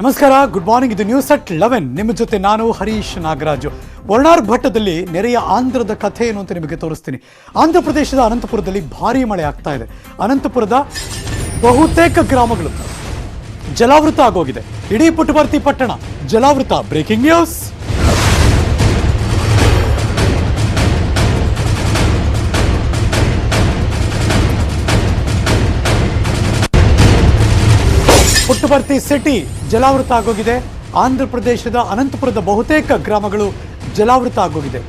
ನಮಸ್ಕಾರ good morning ಇದು news at eleven ನಿಮ್ಮ ಜೊತೆ ನಾನು ಹರೀಶ್ ನಾಗರಾಜು. ವರ್ಣಾರ್ ಭಟ್ಟದಲ್ಲಿ ನೆರೆಯ ಆಂಧ್ರದ ಕಥೆ ಏನು ಅಂತ ನಿಮಗೆ ತೋರಿಸ್ತೀನಿ. ಆಂಧ್ರ ಪ್ರದೇಶದ ಅನಂತಪುರದಲ್ಲಿ ಭಾರಿ ಮಳೆ ಆಗ್ತಾ ಇದೆ. ಅನಂತಪುರದ ಬಹುತೇಕ ಗ್ರಾಮಗಳು ಜಲಾವೃತ ಆಗೋಗಿದೆ. ಇಡೀ ಪುಟವರ್ತಿ ಪಟ್ಟಣ ಜಲಾವೃತ. ಬ್ರೇಕಿಂಗ್ ನ್ಯೂಸ್ ಪುಟ್ಟಪರ್ತಿ ಸಿಟಿ ಜಲಾವೃತ ಆಗೋಗಿದೆ. ಆಂಧ್ರ ಪ್ರದೇಶದ ಅನಂತಪುರದ ಬಹುತೇಕ ಗ್ರಾಮಗಳು ಜಲಾವೃತ ಆಗೋಗಿದೆ.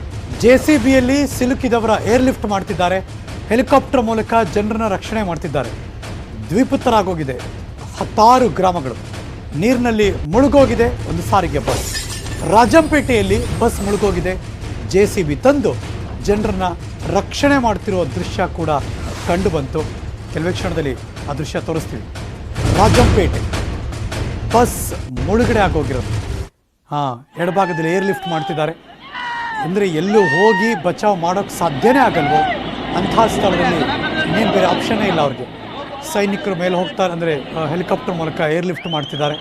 ಜೆಸಿಬಿಯಲ್ಲಿ ಸಿಲುಕಿದವರ ಏರ್ ಲಿಫ್ಟ್ ಮಾಡ್ತಿದ್ದಾರೆ. ಹೆಲಿಕಾಪ್ಟರ್ ಮೂಲಕ ಜನರನ್ನ ರಕ್ಷಣೆ ಮಾಡ್ತಿದ್ದಾರೆ. ದ್ವಿಪುತ್ತರಾಗೋಗಿದೆ ಹತ್ತಾರು ಗ್ರಾಮಗಳು. ನೀರಿನಲ್ಲಿ ಮುಳುಗೋಗಿದೆ ಒಂದು ಸಾರಿಗೆ ಬಸ್. ರಾಜಂಪೇಟೆಯಲ್ಲಿ ಬಸ್ ಮುಳುಗೋಗಿದೆ. ಜೆಸಿಬಿ ತಂದು ಜನರನ್ನ ರಕ್ಷಣೆ ಮಾಡ್ತಿರೋ ದೃಶ್ಯ ಕೂಡ ಕಂಡುಬಂತು ಕೆಲವೇ ಕ್ಷಣದಲ್ಲಿ ಆ ದೃಶ್ಯ ತೋರಿಸ್ತೀವಿ. ರಾಜಂಪೇಟೆ. ಬಸ್ ಮುಳುಗಡೆ ಆಗೋಗಿರೋದು. ಹಾಂ, ಎಡಭಾಗದಲ್ಲಿ ಏರ್ ಲಿಫ್ಟ್ ಮಾಡ್ತಿದ್ದಾರೆ. ಅಂದರೆ ಎಲ್ಲೂ ಹೋಗಿ ಬಚಾವ್ ಮಾಡೋಕ್ಕೆ ಸಾಧ್ಯನೇ ಆಗಲ್ವೋ? ಅಂಥ ಸ್ಥಳದಲ್ಲಿ ಇನ್ನೇನು ಬೇರೆ ಆಪ್ಷನ್ನೇ ಇಲ್ಲ ಅವ್ರಿಗೆ. ಸೈನಿಕರು ಮೇಲೆ ಹೋಗ್ತಾರೆ, ಅಂದರೆ ಹೆಲಿಕಾಪ್ಟರ್ ಮೂಲಕ ಏರ್ ಲಿಫ್ಟ್ ಮಾಡ್ತಿದ್ದಾರೆ.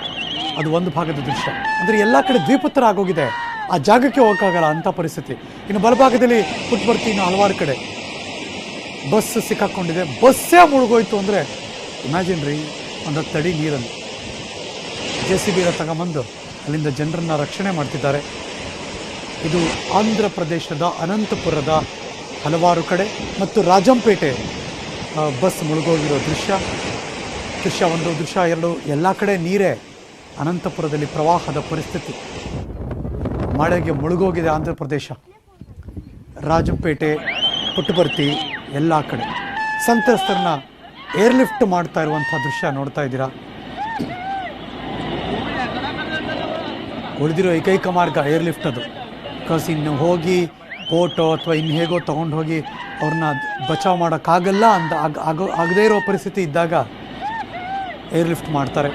ಅದು ಒಂದು ಭಾಗದ ದೃಶ್ಯ. ಅಂದರೆ ಎಲ್ಲ ಕಡೆ ದ್ವಿಪುತ್ರ ಆಗೋಗಿದೆ. ಆ ಜಾಗಕ್ಕೆ ಹೋಗೋಕ್ಕಾಗಲ್ಲ ಅಂಥ ಪರಿಸ್ಥಿತಿ. ಇನ್ನು ಬಲಭಾಗದಲ್ಲಿ ಪುಟ್ಬರ್ತಿ ಇನ್ನು ಹಲವಾರು ಕಡೆ. ಬಸ್ ಸಿಕ್ಕಾಕ್ಕೊಂಡಿದೆ ಬಸ್ಸೇ ಮುಳುಗೋಯ್ತು ಅಂದರೆ ಇಮ್ಯಾಜಿನ್ ರೀ, ಒಂದು ತಡಿ ನೀರಲ್ಲಿ. ಜೆ ಸಿ ಬಿನ ತಗೊಂಬಂದು ಅಲ್ಲಿಂದ ಜನರನ್ನು ರಕ್ಷಣೆ ಮಾಡ್ತಿದ್ದಾರೆ. ಇದು ಆಂಧ್ರ ಪ್ರದೇಶದ ಅನಂತಪುರದ ಹಲವಾರು ಕಡೆ ಮತ್ತು ರಾಜಂಪೇಟೆ ಬಸ್ ಮುಳುಗೋಗಿರೋ ದೃಶ್ಯ. ದೃಶ್ಯ ಒಂದು, ದೃಶ್ಯ ಎರಡು, ಎಲ್ಲ ಕಡೆ ನೀರೇ ಅನಂತಪುರದಲ್ಲಿ ಪ್ರವಾಹದ ಪರಿಸ್ಥಿತಿ. ಮಳೆಗೆ ಮುಳುಗೋಗಿದೆ ಆಂಧ್ರ ಪ್ರದೇಶ. ರಾಜಂಪೇಟೆ ಪುಟ್ಟಪರ್ತಿ ಎಲ್ಲ ಕಡೆ. ಸಂತ್ರಸ್ತರನ್ನ ಏರ್ಲಿಫ್ಟ್ ಮಾಡ್ತಾ ಇರುವಂಥ ದೃಶ್ಯ ನೋಡ್ತಾ ಇದ್ದೀರಾ? ಉಳಿದಿರೋ ಏಕೈಕ ಮಾರ್ಗ ಏರ್ಲಿಫ್ಟ್ ಅದು. ಬಿಕಾಸ್ ಇನ್ನು ಹೋಗಿ ಬೋಟೋ ಅಥವಾ ಇನ್ನು ಹೇಗೋ ತೊಗೊಂಡು ಹೋಗಿ ಅವ್ರನ್ನ ಬಚಾವ್ ಮಾಡೋಕ್ಕಾಗಲ್ಲ ಅಂತ ಆಗ ಆಗೋ ಆಗದೇ ಇರೋ ಪರಿಸ್ಥಿತಿ ಇದ್ದಾಗ ಏರ್ಲಿಫ್ಟ್ ಮಾಡ್ತಾರೆ.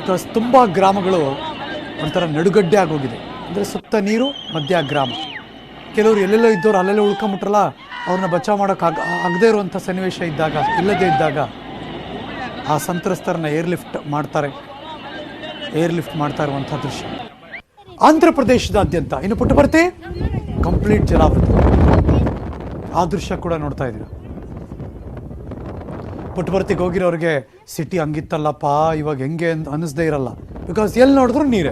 ಬಿಕಾಸ್ ತುಂಬ ಗ್ರಾಮಗಳು ಒಂಥರ ನಡುಗಡ್ಡೆ ಆಗೋಗಿದೆ. ಅಂದರೆ ಸುತ್ತ ನೀರು, ಮಧ್ಯ ಗ್ರಾಮ. ಕೆಲವರು ಎಲ್ಲೆಲ್ಲೋ ಇದ್ದವ್ರು ಅಲ್ಲೆಲ್ಲೋ ಉಳ್ಕೊಂಬಿಟ್ರಲ್ಲ ಅವ್ರನ್ನ ಬಚಾವ್ ಮಾಡೋಕ್ಕಾಗ ಆಗದೇ ಇರುವಂಥ ಸನ್ನಿವೇಶ ಇದ್ದಾಗ, ಇಲ್ಲದೇ ಇದ್ದಾಗ ಆ ಸಂತ್ರಸ್ತರನ್ನ ಏರ್ಲಿಫ್ಟ್ ಮಾಡ್ತಾರೆ. ಏರ್ ಲಿಫ್ಟ್ ಮಾಡ್ತಾ ಇರುವಂಥ ದೃಶ್ಯ. ಆಂಧ್ರ ಪ್ರದೇಶದಾದ್ಯಂತ ಇನ್ನು ಪುಟ್ಟಪರ್ತಿ ಕಂಪ್ಲೀಟ್ ಜಲಾವೃತ. ಆ ದೃಶ್ಯ ಕೂಡ ನೋಡ್ತಾ ಇದ್ದೀರಾ? ಪುಟ್ಟಪರ್ತಿಗೆ ಹೋಗಿರೋರಿಗೆ ಸಿಟಿ ಹಂಗಿತ್ತಲ್ಲಪ್ಪ, ಇವಾಗ ಹೆಂಗೆ ಅಂತ ಅನ್ನಿಸ್ದೇ ಇರಲ್ಲ. ಬಿಕಾಸ್ ಎಲ್ಲಿ ನೋಡಿದ್ರು ನೀರೇ.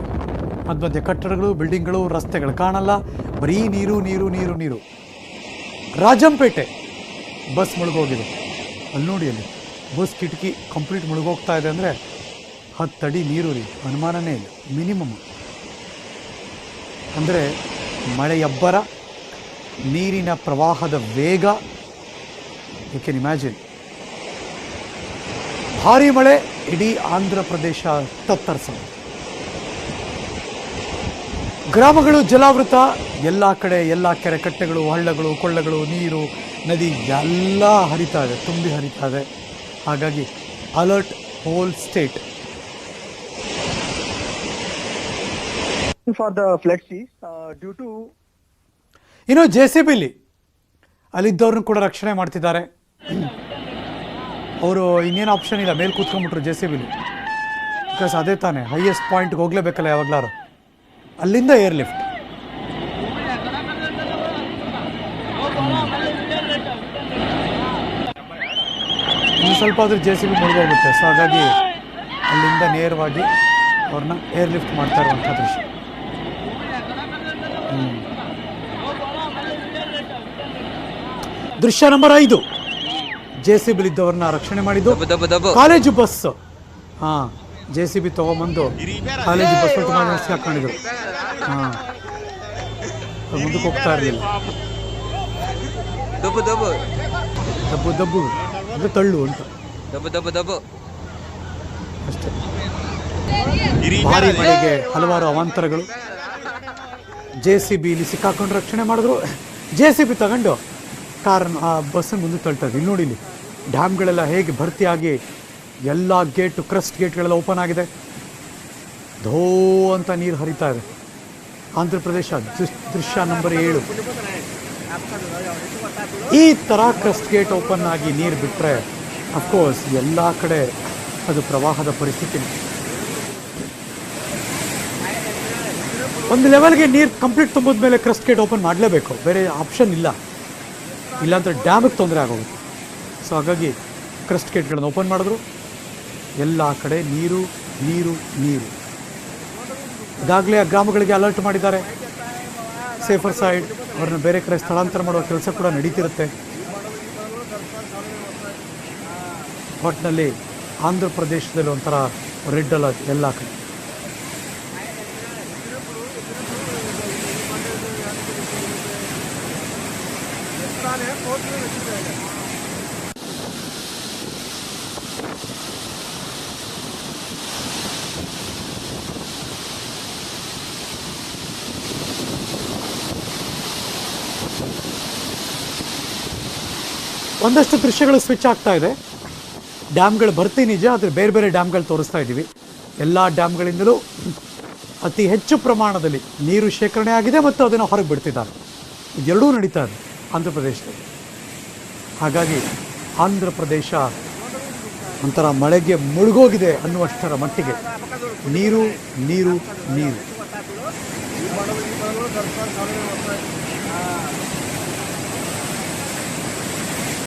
ಮಧ್ಯ ಮಧ್ಯೆ ಕಟ್ಟಡಗಳು, ಬಿಲ್ಡಿಂಗ್ಗಳು, ರಸ್ತೆಗಳು ಕಾಣಲ್ಲ. ಬರೀ ನೀರು ನೀರು ನೀರು ನೀರು. ರಾಜಂಪೇಟೆ. ಬಸ್ ಮುಳುಗೋಗಿದೆ. ಅಲ್ಲಿ ನೋಡಿ ಅಲ್ಲಿ. ಬಸ್ ಕಿಟಕಿ ಕಂಪ್ಲೀಟ್ ಮುಳುಗೋಗ್ತಾ ಇದೆ ಅಂದರೆ ಹತ್ತಡಿ ನೀರು ರೀ ಅನುಮಾನನೇ ಇಲ್ಲ ಮಿನಿಮಮ್ ಅಂದರೆ ಮಳೆಯಬ್ಬರ, ನೀರಿನ ಪ್ರವಾಹದ ವೇಗ ಯು ಕೆನ್ ಇಮ್ಯಾಜಿನ್ ಭಾರಿ ಮಳೆ ಇಡೀ ಆಂಧ್ರ ಪ್ರದೇಶ ತತ್ತರಿಸ. ಗ್ರಾಮಗಳು ಜಲಾವೃತ, ಎಲ್ಲ ಕಡೆ ಎಲ್ಲ ಕೆರೆ ಕಟ್ಟೆಗಳು ಹಳ್ಳಗಳು, ಕೊಳ್ಳಗಳು, ನೀರು, ನದಿ ಎಲ್ಲ ಹರಿತಾ ಇದೆ, ತುಂಬಿ ಹರಿತಾ ಇದೆ. ಹಾಗಾಗಿ alert whole state for the flood seas uh, due to ಇನ್ನು ಜೆ ಸಿ ಬಿಲಿ ಅಲ್ಲಿದ್ದವ್ರನ್ನ ಕೂಡ ರಕ್ಷಣೆ ಮಾಡ್ತಿದ್ದಾರೆ. ಅವರು ಇನ್ನೇನು ಆಪ್ಷನ್ ಇಲ್ಲ ಮೇಲೆ ಕೂತ್ಕೊಂಡ್ಬಿಟ್ರು ಜೆ ಸಿ ಬಿಲಿ ಬಿಕಾಸ್ ಅದೇ ತಾನೇ ಹೈಯೆಸ್ಟ್ ಪಾಯಿಂಟ್ಗೆ ಹೋಗ್ಲೇಬೇಕಲ್ಲ ಯಾವಾಗ್ಲಾರು. ಅಲ್ಲಿಂದ ಏರ್ ಲಿಫ್ಟ್ ಇನ್ನು ಸ್ವಲ್ಪ ಆದರೂ ಜೆ ಸಿ ಬಿ ಮುಳುಗೋಗುತ್ತೆ ಸೊ ಹಾಗಾಗಿ ಅಲ್ಲಿಂದ ನೇರವಾಗಿ ಅವ್ರನ್ನ ಏರ್ ಲಿಫ್ಟ್ ಮಾಡ್ತಾ ಇರುವಂಥ ದೃಶ್ಯ. ದೃಶ್ಯ ನಂಬರ್ ಐದು. ಜೆ ಸಿ ಬಿ ಇದ್ದವ್ರನ್ನ ರಕ್ಷಣೆ ಮಾಡಿದ್ದು. College bus. ಹಾ ಜೆ ಸಿ ಬಿ ತಗೊಂಬಂದು ಕಾಲೇಜು ಬಸ್ ಹಾಕೊಂಡಿದ್ರು ಹಾ. ಮುಂದಕ್ಕೆ ಹೋಗ್ತಾ ಇರಲಿಲ್ಲ. ದಬ್ಬು ದಬ್ಬು ದಬ್ಬು ದಬ್ಬು ಅಂದ್ರೆ ತಳ್ಳು ಅಂತ. ದಬ್ಬು ದಬ್ಬು ದಬ್ಬು ಅಷ್ಟೇ. ಭಾರಿ ಮಳೆಗೆ ಹಲವಾರು ಅವಾಂತರಗಳು. ಜೆ ಸಿ ಬಿ ಇಲ್ಲಿ ಸಿಕ್ಕಾಕೊಂಡು ರಕ್ಷಣೆ ಮಾಡಿದ್ರು. ಜೆ ಸಿ ಬಿ ತಗೊಂಡು ಕಾರನ್ನು ಆ ಬಸ್ಸನ್ನು ಮುಂದೆ ತಳ್ತಾ ಇಲ್ಲಿ ನೋಡಿ ಇಲ್ಲಿ ಡ್ಯಾಮ್ಗಳೆಲ್ಲ ಹೇಗೆ ಭರ್ತಿಯಾಗಿ ಎಲ್ಲ ಗೇಟು, ಕ್ರಸ್ಟ್ ಗೇಟ್ಗಳೆಲ್ಲ ಓಪನ್ ಆಗಿದೆ. ಧೋ ಅಂತ ನೀರು ಹರಿತಾ ಇದೆ. ಆಂಧ್ರ ಪ್ರದೇಶ ದೃಶ್ಯ ನಂಬರ್ ಏಳು. ಈ ಥರ ಕ್ರಸ್ಟ್ ಗೇಟ್ ಓಪನ್ ಆಗಿ ನೀರು ಬಿಟ್ಟರೆ ಅಫ್ಕೋರ್ಸ್ ಎಲ್ಲ ಕಡೆ ಅದು ಪ್ರವಾಹದ ಪರಿಸ್ಥಿತಿ. ಒಂದು ಲೆವೆಲ್ಗೆ ನೀರು ಕಂಪ್ಲೀಟ್ ತುಂಬಿದ ಮೇಲೆ ಕ್ರಸ್ಟ್ ಗೇಟ್ ಓಪನ್ ಮಾಡಲೇಬೇಕು. ಬೇರೆ ಆಪ್ಷನ್ ಇಲ್ಲ. ಇಲ್ಲಾಂದರೆ ಡ್ಯಾಮಿಗೆ ತೊಂದರೆ ಆಗೋಗುತ್ತೆ. ಸೊ ಹಾಗಾಗಿ ಕ್ರಸ್ಟ್ ಗೇಟ್ಗಳನ್ನು ಓಪನ್ ಮಾಡಿದ್ರು. ಎಲ್ಲ ಕಡೆ ನೀರು ನೀರು ನೀರು. ಈಗಾಗಲೇ ಆ ಗ್ರಾಮಗಳಿಗೆ ಅಲರ್ಟ್ ಮಾಡಿದ್ದಾರೆ. ಸೇಫರ್ ಸೈಡ್ ಅವ್ರನ್ನ ಬೇರೆ ಕಡೆ ಸ್ಥಳಾಂತರ ಮಾಡುವ ಕೆಲಸ ಕೂಡ ನಡೀತಿರುತ್ತೆ. ಒಟ್ಟಿನಲ್ಲಿ ಆಂಧ್ರ ಪ್ರದೇಶದಲ್ಲಿ ಒಂಥರ ರೆಡ್ ಅಲರ್ಟ್ ಎಲ್ಲ ಕಡೆ. ಒಂದಷ್ಟು ದೃಶ್ಯಗಳು ಸ್ವಿಚ್ ಆಗ್ತಾ ಇದೆ. ಡ್ಯಾಮ್ಗಳು ಭರ್ತಿ ನಿಜ, ಆದರೆ ಬೇರೆ ಬೇರೆ ಡ್ಯಾಮ್ಗಳು ತೋರಿಸ್ತಾ ಇದ್ದೀವಿ. ಎಲ್ಲ ಡ್ಯಾಮ್ಗಳಿಂದಲೂ ಅತಿ ಹೆಚ್ಚು ಪ್ರಮಾಣದಲ್ಲಿ ನೀರು ಶೇಖರಣೆ ಆಗಿದೆ ಮತ್ತು ಅದನ್ನು ಹೊರಗೆ ಬಿಡ್ತಿದ್ದಾರೆ. ಇದೆರಡೂ ನಡೀತಾ ಇದೆ. ಆಂಧ್ರ ಪ್ರದೇಶದಲ್ಲಿ. ಹಾಗಾಗಿ ಆಂಧ್ರ ಪ್ರದೇಶ ಒಂಥರ ಮಳೆಗೆ ಮುಳುಗೋಗಿದೆ ಅನ್ನುವಷ್ಟರ ಮಟ್ಟಿಗೆ. ನೀರು ನೀರು ನೀರು.